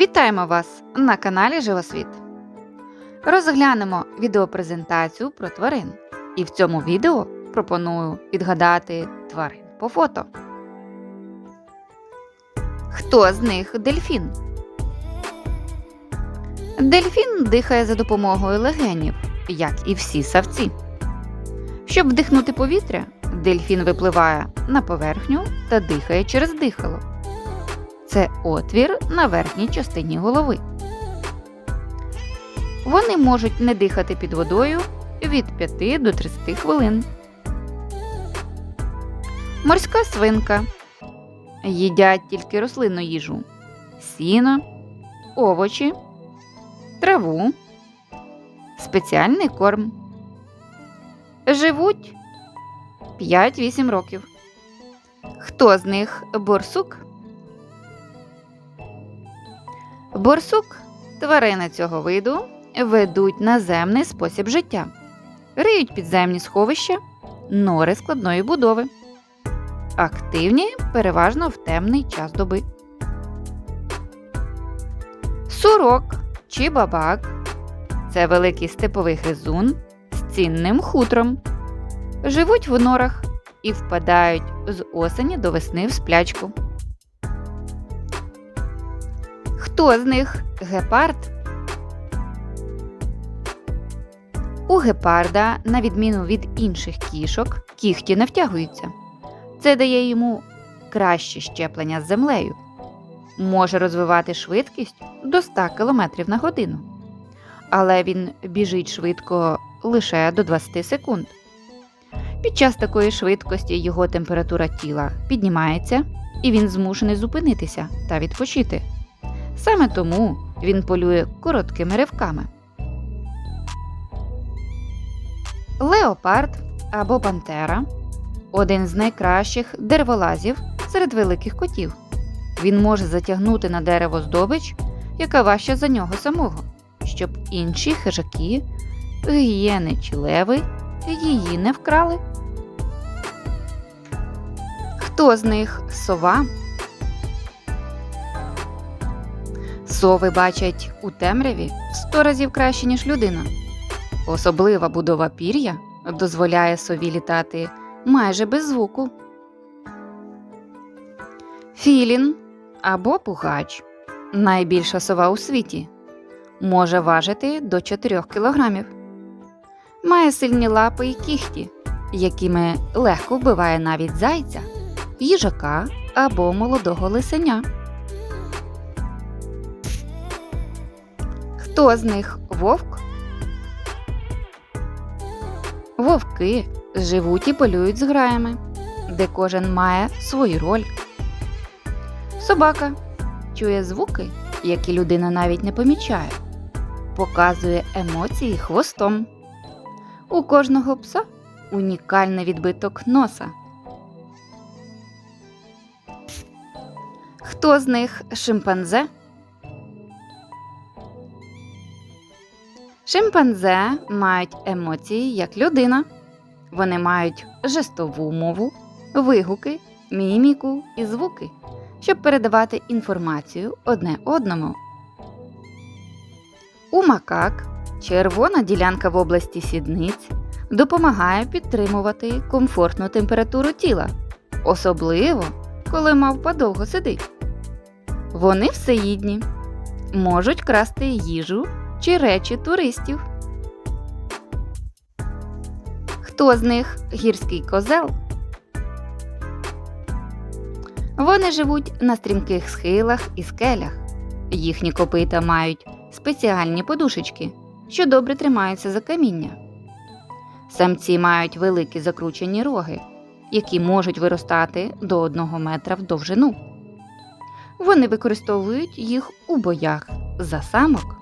Вітаємо вас на каналі Живосвіт. Розглянемо відеопрезентацію про тварин. І в цьому відео пропоную відгадати тварин по фото. Хто з них дельфін? Дельфін дихає за допомогою легенів, як і всі савці. Щоб вдихнути повітря, дельфін випливає на поверхню та дихає через дихало. Це отвір на верхній частині голови. Вони можуть не дихати під водою від 5 до 30 хвилин. Морська свинка. Їдять тільки рослинну їжу, сіно, овочі, траву, спеціальний корм. Живуть 5-8 років. Хто з них борсук? Борсук тварини цього виду ведуть наземний спосіб життя, риють підземні сховища, нори складної будови. Активні переважно в темний час доби. Сурок чи бабак це великий степовий гризун з цінним хутром. Живуть в норах і впадають з осені до весни в сплячку. Хто з них гепард? У гепарда, на відміну від інших кішок, кіхті не втягуються. Це дає йому краще щеплення з землею. Може розвивати швидкість до 100 км на годину. Але він біжить швидко лише до 20 секунд. Під час такої швидкості його температура тіла піднімається, і він змушений зупинитися та відпочити. Саме тому він полює короткими ривками. Леопард або пантера один з найкращих дереволазів серед великих котів. Він може затягнути на дерево здобич, яка важча за нього самого, щоб інші хижаки, гієни чи леви її не вкрали. Хто з них сова? Сови бачать у темряві в сто разів краще, ніж людина. Особлива будова пір'я дозволяє сові літати майже без звуку. Філін або пугач найбільша сова у світі. Може важити до 4 кілограмів. Має сильні лапи і кіхті, якими легко вбиває навіть зайця, їжака або молодого лисеня. Хто з них вовк? Вовки живуть і полюють з граями, де кожен має свою роль. Собака чує звуки, які людина навіть не помічає, показує емоції хвостом. У кожного пса унікальний відбиток носа. Хто з них шимпанзе? Шимпанзе мають емоції як людина. Вони мають жестову мову, вигуки, міміку і звуки, щоб передавати інформацію одне одному. У макак червона ділянка в області сідниць допомагає підтримувати комфортну температуру тіла, особливо коли мавпа довго сидить. Вони всеїдні, можуть красти їжу чи речі туристів. Хто з них гірський козел? Вони живуть на стрімких схилах і скелях. Їхні копита мають спеціальні подушечки, що добре тримаються за каміння. Самці мають великі закручені роги, які можуть виростати до 1 метра в довжину. Вони використовують їх у боях за самок.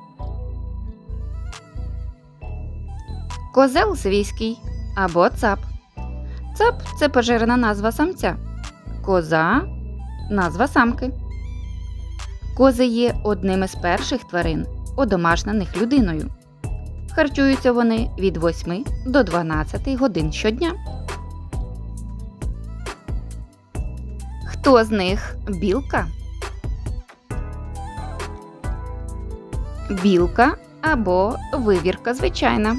Козел свійський або цап. Цап це пожирена назва самця. Коза назва самки. Кози є одним із перших тварин, одомашнених людиною. Харчуються вони від 8 до 12 годин щодня. Хто з них білка? білка або вивірка звичайна.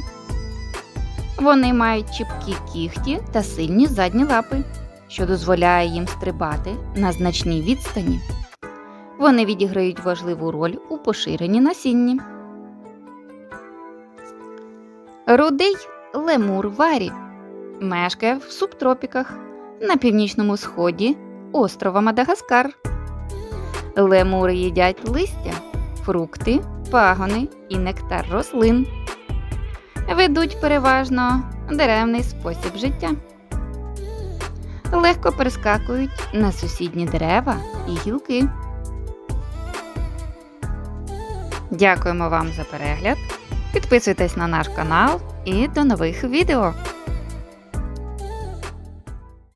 Вони мають чіпкі кігті та сильні задні лапи, що дозволяє їм стрибати на значній відстані. Вони відіграють важливу роль у поширенні насінні. Рудий лемур варі мешкає в субтропіках на північному сході острова Мадагаскар. Лемури їдять листя, фрукти, пагони і нектар рослин. Ведуть переважно деревний спосіб життя. Легко перескакують на сусідні дерева і гілки. Дякуємо вам за перегляд. Підписуйтесь на наш канал і до нових відео!